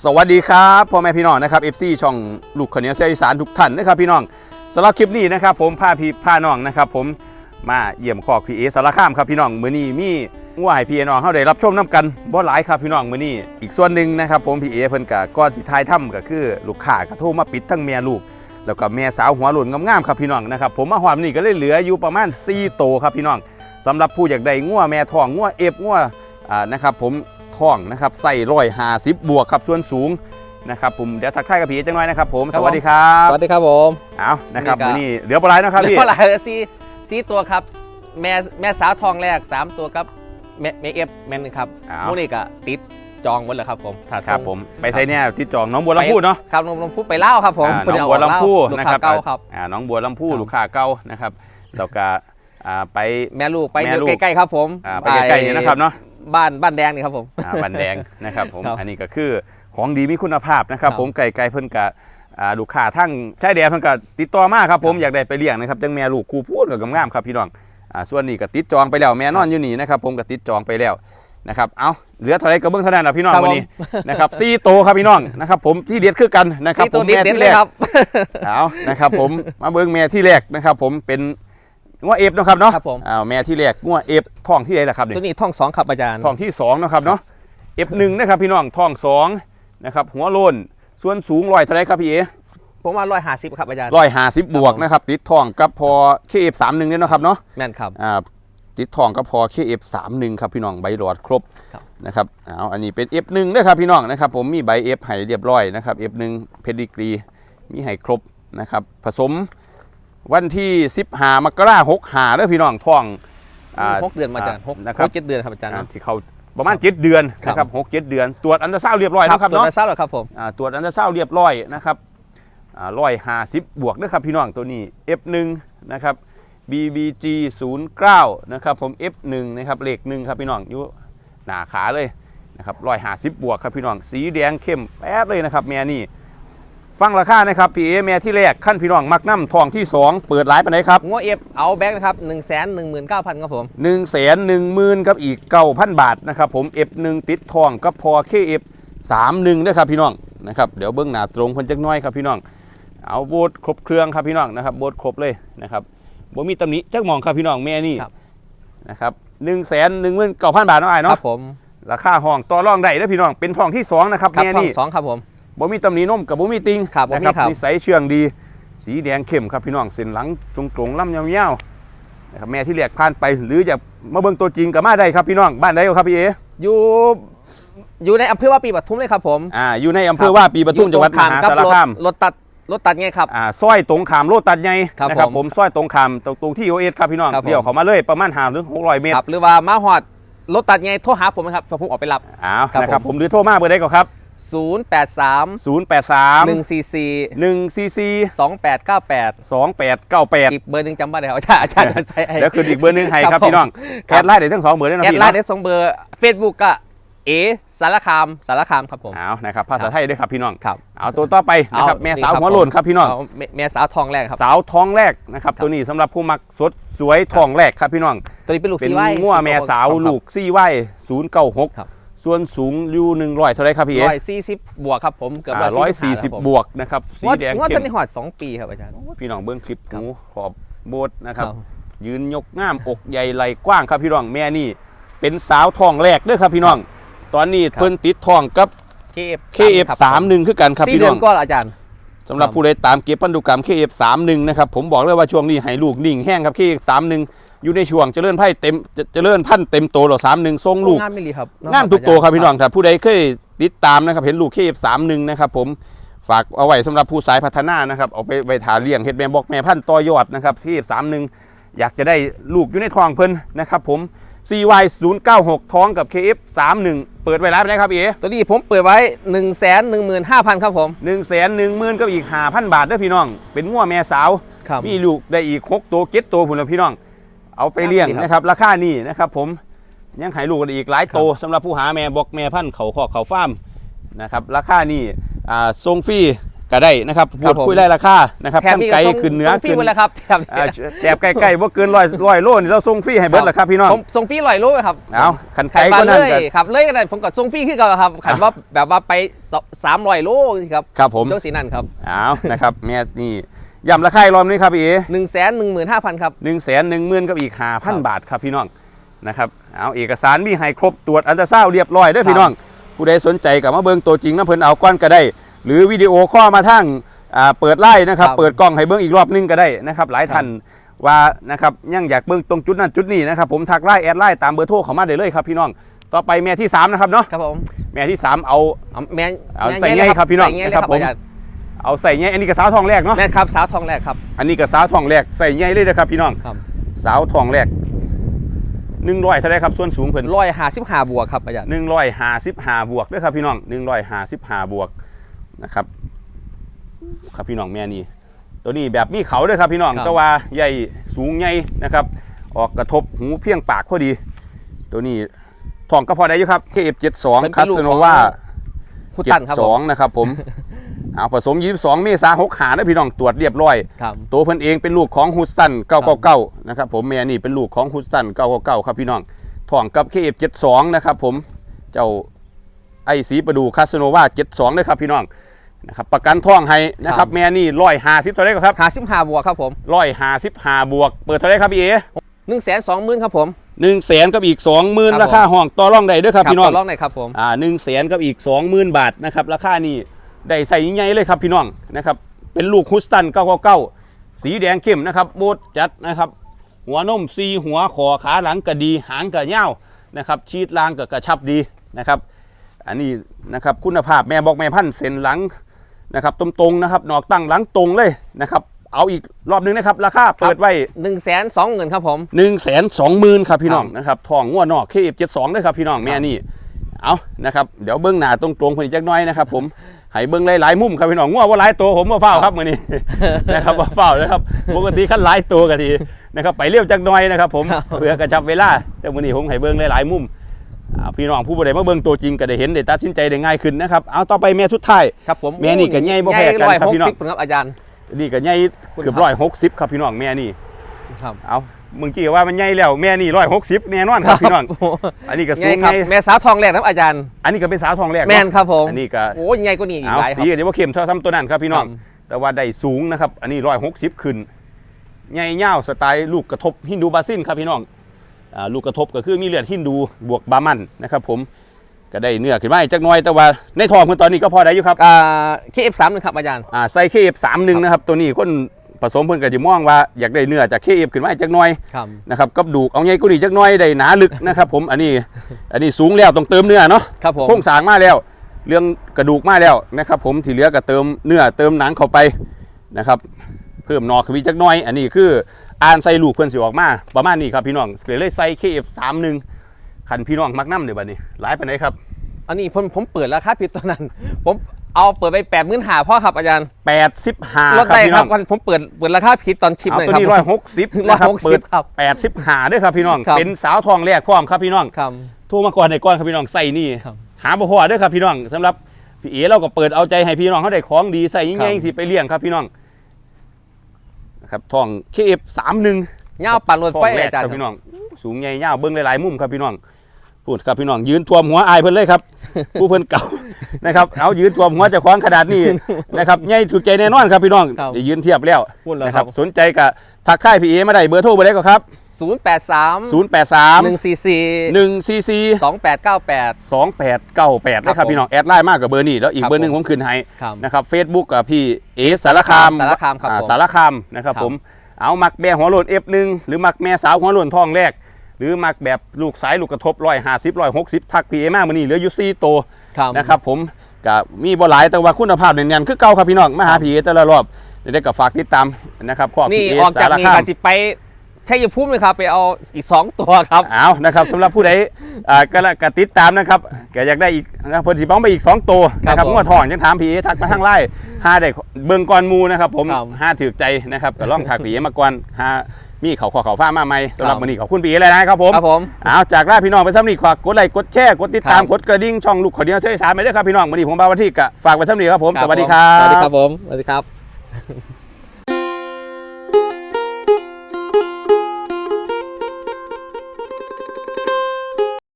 สวัสดีครับพ่อแม่พี่น้องนะครับ FC ช่องลูกขเนียวเสียอีสานทุกท่านนะครับพี่น้องสำหรับคลิปนี้นะครับผมพาพี่พาน้องนะครับผมมาเยี่ยมคอกพีเอสารคามครับพี่น้องมือนี้มีงัวให้พี่น้องเฮาได้รับชมน้กันบ่หลายครับพี่น้องมือนี้อีกส่วนหนึ่งนะครับผมพีเอเพิ่นก็ก่อนสิทายถ้ำก็คือลูกค้าก็โทรมาปิดทั้งแม่ลูก แล้วก็แม่สาวหัวหล่นงามๆครับพี่น้องนะครับผมมาหอมนี่ก็เลยเหลืออยู่ประมาณ4โตครับพี่น้องสำหรับผู้อยากได้งัวแม่ทองงัวเอฟงัวนะครับผม ท้องนะครับใส่ร้อยห้าสิบบวกครับส่วนสูงนะครับผมเดี๋ยวทักทายกับพี่เอจังหน่อยนะครับผมครัสบวัสดีครับสวัสดีครับผมเอานะครับนี่ก็มื้อนี้เหลือปลายนะครับพี่เท่าไหร่แล้วซีซีตัวครับแม่แม่สาวทองแรก 3 ตัวครับแม่แม่เอฟแม่นงครับเอาพวกนี้ก็ติดจองหมดแล้วครับผมถ้าครับส่งผมไปใส่เนี่ยที่จองน้องบัวลำพูเนาะครับนมนมพูดไปเล่าครับผมอ่าเพิ่น้องเอาบัวลำพูลูกนะค้าครับเก่าครับอ่าน้องบัวลำพูครับลูกค้าเก่านะครับแล้วก็อ่าไปแม่ลูกไปแม่ลูกใกล้ๆครับผมอ่าไปใกล้ๆเนี่ยนะครับเนาะ บ้านบ้านแดงนี่ครับผม อ่าบันแดงนะครับผมครับอันนี้ก็คือของดีมีคุณภาพนะครับครับผมไก่ไก่เพิ่นกะอ่าลูกค้าทั้งชายแดนเพิ่นก็ติดต่อมาครับผมครับอยากได้ไปเลี้ยงนะครับจังแม่ลูกครูพูดกับงามๆครับพี่น้องอ่าส่วนนี้ก็ติดจองไปแล้วแม่นอนอยู่นี่นะครับผมก็ติดจองไปแล้วนะครับเอาเหลือเท่าไรก็เบิ่งเท่านั้นนะพี่น้องครับวันนี้ผมนะครับซี่โตครับพี่น้องนะครับผมที่เด็ดคือกันนะครับที่ผตัวมนี้แม่เด็ดที่เลแรยก ครับ เอานะครับผม มาเบิ่งแม่ที่แรกนะครับผมเป็น งัวเอฟเนาะครับเนาะครับผม อ้าวแม่ที่แรกงัวเอฟท้องที่ไหนล่ะครับเนี่ย ตัวนี้ท่องสองครับอาจารย์ ท้องที่2นะครับเนาะ F1 นะครับพี่น้องท้อง2นะครับหัวโลนส่วนสูงร้อยเท่าไรครับพี่เอผมว่าร้อยห้าสิบครับอาจารย์ ร้อยห้าสิบบวกผมนะครับติดท้องกับพอ KF31 เนี่ยเนาะครับเนาะแม่นครับ อ่าติดท้องกับพอ KF31 ครับพี่น้องใบหลอดครบครับ นะครับเอาอันนี้เป็น F1 ด้วยครับพี่น้องนะครับผมมีใบ F ให้เรียบร้อยนะครับ F1 เพดิกรีมีให้ครบนะครับผสม วันที่15มกราคม65เด้อพี่น้องท้องอ่าหกเดือนมาอาจารย์หกนะครับหกเจ็ดเดือนครับอาจารย์อ่าเนาะที่เขาประมาณ7เดือนครับ นะครับหกเจ็ดเดือน ตรวจอันตราซาวด์เรียบร้อยนะครับตัวเนาะนั้นทราบแล้วครับผม อ่าตรวจอันตราซาวด์เรียบร้อยนะครับร้อยห้าสิบบวกนะครับพี่น้องตัวนี้ F1 นะครับ BBG 09นะครับผม F1 นะครับเลขหนึ่งครับพี่น้องอยู่หน้าขาเลยนะครับร้อยห้าสิบบวกครับพี่น้องสีแดงเข้มแป๊ดเลยนะครับแม่นี่ ฟังราคานะครับพี่เอแม่ที่แรกขั้นพี่น้องมักน้ำทองที่ 2 เปิดร้ายไปไหนใดครับงัวเอฟเอาแบ็กนะครับหนึ่งแสนหนึ่งหมื่นเก้าพันครับผม1นึ่งแสนหนึ่งหมื่นกับอีกเก้าพันบาทนะครับผม F1 ติดทองกับพอ KF 31ด้วยครับพี่น้องนะครับเดี๋ยวเบื้องหน้าตรงคนจักหน้อยครับพี่น้อง เอาโบดครบเครื่องครับพี่น้องนะครับโบดครบเลยนะครับบ่มีตำหนิจักหมองครับพี่น้องแม่นี่ครับนะครับหนึ่งแสนหนึ่งหมื่นเก้าพันบาทเนาะไอ้ายคเนาะรับผมราคาห้องต่อรองได้แล้วพี่น้องเป็นห้องที่สองนะครับครับแม่ท่องนี่สองครับผม บ่มีตำหนินมกับบ่มีติงครับบ่มีนะครับครับ นิสัยเชื่องดี สีแดงเข้มครับพี่น้องเส้นหลังตรงๆล่ำยาวๆนะครับแม่ที่เรียกผ่านไปหรือจะมาเบิ่งตัวจริงก็มาได้ครับพี่น้องบ้านใดก็ครับพี่เออยู่อยู่ในอำเภอว่าปีปทุมเลยครับผมอ่าอยู่ในอำเภอว่าปีปทุมจังหวัดมหาสารคาม รถตัดรถตัดไงครับ อ่าซอยตรงขามโลตัดใหญ่ครับนะครับผมผมซอยตรงขามตรงตรงที่โอเอสครับพี่น้องครับผม เดี๋ยวเขามาเลยประมาณ5ถึง600เมตรครับหรือว่ามาหอดรถตัดไงโทรหาผมนะครับผมออกไปรับ อ้าวครับนะครับผม ผมหรือโทรมาเบอร์ใดก็ครับ 083 083 144 144 2898 2898 อีกเบอร์หนึงจำไม่ได้ครับอาจารย์อาจารย์จะใช้ให้ แล้วคืออีกเบอร์หนึงให้ครับครับผมพี่น้องครัแอบดไลน์ได้ทั้งสองเบอร์ได้นะแอดพี่ไลเนาะน์ได้สองเบอร์ Facebook ก็เอสารคามสารคามครับผมอ้าวนะครับภาษาไทยด้วยครับพี่น้องครับเอาตัวต่อไปนะครับเอาแม่นี่สาวครับหัวโลนครับพี่น้องเอาแม่แม่สาวทองแรกครับ สาวท้องแรกนะครับตัวนี้สำหรับผู้มักสดสวยท้องแรกครับพี่น้อง ตัวนี้เป็นลูกเป็นซีไว้ งัวแม่สาวลูกซี่ไว้ศูนย์เก้าหกครับ ส่วนสูงอยู่หนึ่งร้อยเท่าไรครับพี่เอ๋ร้อยสี่สิบบวกครับผมเกือบร้อยสี่สิบบวกนะครับสีงวดแดงงวดเข้ตัมวนี้หอดสองปีครับอาจารย์พี่น้องเบื้องคลิปครับหูขอบโบดนะครับ ยืนยกง่ามอกใหญ่ไหล่กว้างครับพี่น้องแม่นี่ เป็นสาวท้องแรกเด้วยครับพี่น้อง ตอนนี้ครับเพิ่นติดท้องกับ KF KF 3 1คือกันครับสี่พี่เดืน้ออนงก็อาจารย์สำหรับครับผู้ใดตามเก็บพันธุกรรม KF 3 1นะครับผมบอกเลยว่าช่วงนี้ให้ลูกนิ่งแห้งครับ KF 3 1อ ยู่ในช่วงเจริญไพ่เต็มเจเจริญพันธุ์เต็มโตหรอ3 1ทรงลูกงานไม่รีครับงามทุกตัวครับพี่น้องถ้าผู้ใดเคยติดตามนะครับ เห็นลูก KF 3 1นะครับ ผมฝากเอาไว้สำหรับผู้สายพัฒนานะครับเอาไปไว้ถาเลี้ยงเฮ็ดแม่บอกแม่พันธุ์ต่อยอดนะครับ KF 3 1อยากจะได้ลูกอยู่ในท้องเพิ่นนะครับผม CY 096ท้องกับ KF 3 1เปิดไว้แล้วนะครับพี่เอตัวนี้ผมเปิดไว้1นึ่งแสนหนึ่งหมื่นห้าพันครับผมหนึ่งแสนหนึ่งหมื่นกับอีกห้าพันบาทเด้อพี่น้อง เป็นงัวแม่สาวครับมีลูกได้อีกหกตัวเก็ดตัวพุ่นละพี่น้อง เอาไปเลี้ยงครับนะครับ ราคานี่นะครับ ผมยังให้ลูกได้อีกหลายโตวสำหรับผู้หาแม่บอกแม่พันธุ์เขาคอกเขาฟาร์มนะครับราคานี่อ่าทรงฟรีก็ได้นะครับคพูรัดบผมคุยได้ราคานะครับแถมทั้งนี่ไก่ส่งขึ้นเนื้อส่งฟรีขึ้นหมดแล้วครับแถมอ่าแถบใกล้ๆบ่เกินร้อยร้อยโลนี่เราส่งฟรีให้เบิดแหละครับพี่น้องผมส่งฟรีลอยโลครับเอาคันขัไก่บมาก็เลนั่นยกันครับเลยกันผมก็ส่งฟรีขึ้นกันครับขันว่าแบบว่าไปสามร้อยโลครับครับผมเจ้าสีนั่นครับเอานะครับแม่นี่ ย้ำราคาอีกรอบนี้ครับพี่เอหนึ่งแสนหนึ่งหมื่นห้าพันครับหนึ่งแสนหนึ่งหมื่นกับอีกห้าครัพันบบาทครับพี่น้องนะครับเอาเอกสารมีให้ครบตรวจอันตราซาวด์เรียบร้อยเด้อครับพี่น้องผู้ใดสนใจกับมาเบิ่งตัวจริงน้ำเพิ่นเอาก้อนก็ได้ หรือวิดีโอข้อลมาทั้งอ่าเปิดไล่นะครับครับ เปิดกล้องให้เบิ่งอีกรอบนึงก็ได้นะครับ หลายท่านว่านะครับยังอยากเบิ่งตรงจุดนั้นจุดนี้นะครับผมทักไล่แอดไล่ตามเบอร์โทรเข้ามาได้เลยครับพี่น้องต่อไปแม่ที่สามนะครับเนาะครับผมแม่ที่สามเอาเอาแมนเอาแมนใส่เยไงครับพี่น้องใส่เยเลยนะครับผมอาจารย์ เอาใส่ไงอันนี้ก็สาวทองแรกเนาะแมนครับสาวทองแรกครับ อันนี้ก็สาวทองแรกใส่ไงเลยนะครับพี่น้องครับ สาวทองแรกหนึ่งร้อยเท่าไรครับส่วนสูงเพิ่นร้อยห้าสิบห้าบวกครับอาจารย์หนึ่งร้อยห้าสิบห้าบวกด้วยครับพี่น้องหนึ่งร้อยห้าสิบห้าบวกนะครับ ครับพี่น้องแม่นี่ตัวนี้แบบมีเขาด้วยครับพี่น้องแต่ว่าใหญ่สูงใหญ่นะครับ ออกกระทบหูเพียงปากพอดี ตัวนี้ทองก็พอได้อยู่ครับ KF72 คัสโนวาคุณตันครับผม72นะครับผม เอาผสม 22 เมษา6หาได้พี่น้องตรวจเรียบร้อย ครับตัวเพิ่นเองเป็นลูกของฮุสตัน999นะครับผมแม่นี่เป็นลูกของฮุสตัน999ครับพี่น้องถ่องกับ KF72 นะครับผมเจ้าไอสีประดูคาสโนวา72เลยครับพี่น้องนะครับประกันท่องให้นะครับแม่นี่150เท่าไหรครับห้าสิบห้าบวกครับผม155บวก เปิดเท่าไหรครับพี่เอหนึ่งแสนสองหมื่นครับผมหนึ่งแสนกับอีกครับ20,000ราคาห้องต่อรองได้เด้วยครับพี่น้องต่ร้องหน่อยครับผมอ่าหนึ่งแสนกับอีก20,000บาทนะครับราคานี่ ได้ใส่ใหญ่ๆเลยครับพี่น้องนะครับ เป็นลูกฮุสตัน999สีแดงเข้มนะครับโบดจัดนะครับ หัวนมซีหัวคอขาหลังก็ดี หางก็ยาวนะครับ ชีดลางก็กระชับดีนะครับ อันนี้นะครับคุณภาพแม่บอกแม่พันธุ์เส้นหลังนะครับตรงๆนะครับหนอกตั้งหลังตรงเลยนะครับเอาอีกรอบหนึงนะครับ ราคาเปิดไว้หนึ่งแสนสองหมื่นครับผม1นึ่งแสนสองหมื่นครับพี่น้องครับนะครับทองงัวนอกเคเอฟเจ็ดสองด้วยครับพี่น้องแม่นี่ เอานะครับเดี๋ยวเบิ้งหน้าตรงๆคนอีกจักหน้อยนะครับ ผมให้เบิ้งหลายๆมุมครับพี่น้องงัวว่าหลายตัวผมว่าเฝ้าครับมื้อนี้นะครับว่าเฝ้านะครับปกติขั้นหลายตัวกันทีนะครับไปเรียวจักหน้อยนะครับ ผมครับเพื่อกระชับเวลาแต่มื้อนี้ผมให้เบิ้งหลายๆมุมอ่าพี่น้องผู้บริมาเบิ้งตัวจริงก็ได้เห็นได้ตัดสินใจได้ง่ายขึ้นนะครับเอาต่อไปแม่สุดท้ายครับผมแม่นี่ก็ใหญ่บ่แพ้กันครับพี่น้องใหญ่160ครับอาจารย์นี่ก็ใหญ่เกือบร้อยหกสิบครับพี่น้องแม่นี่ครับเอา มึงกี้ว่ามันใหญ่แล้วแม่นี่ร้อยหกสิบแน่นอนครับพี่น้องอันนี้ก็สูใหญ่งครับไงแม่สาวทองแรกครับอาจารย์ อันนี้ก็เป็นสาวทองแรกแมนเนาะครับผมอันนี้ก็โอ้ยใหญ่กว่านี้อีกเอาหลายคสีรับก็จะว่าเข้มเท่าซ้ำตัวนั้นครับพี่น้องแต่ว่าได้สูงนะครับ อันนี้ร้อยหกสิบขึ้นใหญ่เง่าวสไตล์ลูกกระทบฮินดูบาซินครับพี่น้องอ่าลูกกระทบก็คือมีเลือดฮินดูบวกบามันนะครับผมก็ได้เนื้อขึ้นมาอีกจักหน้อยแต่ว่าในทองคุณตอนนี้ก็พอได้อยู่ครับอ่าเคเอฟสามหนึ่งครับอาจารย์อ่าใส่เคเอฟสามหนึ่งนะครับตัวนี้คน ผสมเพิ่นก็จะมองว่าอยากได้เนื้อจากเคเอฟขึ้นมาอีกจักหน้อยครับนะครับกับดูกเอาไงกูดีจักหน้อยได้หนาลึกนะครับ ผมอันนี้อันนี้สูงแล้วต้องเติมเนื้อเนาะครับผมโครงสร้างมาแล้ว เรื่องกระดูกมาแล้วนะครับ ผมที่เหลือก็เติมเนื้อเติมหนังเข้าไปนะครับ เพิ่มนอกขึ้นอีกจักหน้อย อันนี้คืออ่านใส่ลูกเพิ่นสิออกมาประมาณนี้ครับพี่น้องเลยเลยใส่ KF31 คันพี่น้องมักน้ำเดี๋ยวบัดนี้หลายปานไหนครับอันนี้ผมผมเปิดแล้วครับพี่ตัวนั้น ผม เอาเปิดไปแปดหมื่นหาพ่อครับอาจารย์85ลดครับได้พี่คน้รัอบงวันผมเปิดเปิดราคาผิดตอนชิปเอาเลยตัวครับนี้160นะครับ160เปิดครับ85ด้วยครับพี่น้องครับเป็นสาวทองแรกพร้อมครับพี่น้องครับโทรมาก่อนในก่อนครับพี่น้องใส่นี่ครับหาบ่พอเด้อครับพี่น้องสำหรับพี่เอเราก็เปิดเอาใจให้พี่น้องเขาได้ของดีใส่ยิ่งครัๆบสิไปเลี้ยงครับพี่น้องนะครับทอง KF31 เงาปั่นรถทอไฟงแรกอาจารคย์รับพี่น้องสูงใหญ่ยาวเบิ้งหลายๆมุมครับพี่น้อง พูดครับพี่น้องยืนท่วมหัวอายเพิ่นเลยครับ ผู้เพิ่นเก่านะครับเอายืนท่วมหัวเจะคว้าของขนาดนี้นะครับใหญ่ถูกใจแน่นอนครับพี่น้องครับ ได้ยืนเทียบแล้วพูดแล้วนะคครัรับบ สนใจกับทักค่ายพี่เอมาได้เบอร์โทรเบอร์ใดก็ครับศูนย์แปดสาม083หนึ่งสี่สี่144สองแปดเก้าแปด2898นะครับผมพี่น้องแอดไลน์มากกับเบอร์นี้แล้วอีกครับ เบอร์หนึงผมขึ้นให้ ครับ นะครับเฟซบุ๊กกับพี่เอสารคามสารคามครับอ่ผมสารคามนะครับครับ ผมเอามักแม่หัวโลนเอฟหนึ่งหรือมักแม่สาวหัวโลนทองแรกห รือมักแบบลูกสายลูกกระทบร้อยห้าสิบร้อยหกสิบทักพีเอมากมันนี่เหลืออยู่สี่ตัวครับนะครับผมกับมีบ่หลายแต่ว่าคุณภาพเนียนๆคือเก่าครับพี่น้องมาหาพีเอแต่ละรอบเดี๋ยวได้กับฝากติดตามนะครับข้อนี่พีเอออกจาสากรนี่คามก็จะไปชัยภูมิเลยครับไปเอาอีกสองตัวครับเอานะครับสำหรับผู้ใดอ่าก็ละกติดตามนะครับก็อยากได้อีกนะครับเพิ่นสิบ้องไปอีก 2 ตัวนะครับผมงวดทองยังถามพีเอทักมาทางไลน์หาได้เบิ่งก่อนหมูนะครับผมครับหาถือใจนะครับก็ลองทักพีเอมาก่อนหา มีเขาขอเขาฟ้ามาใหม่สำหรับครับมื้อนี้ขอบคุณพี่เอเลยนะครับผมครับผมเอาจากลาพี่น้องไปซ้ำนี่ขอกดไลค์กดแชร์กดติดตามครับกดกระดิ่งช่องลูกขอเดียวเสื้อสารไปด้วยครับพี่น้องมื้อนี้ผมบาววันที่กะฝากไว้ซ้ำนี่ครับผมครับสวัสดีครับสวัสดีครับผมสวัสดีครับ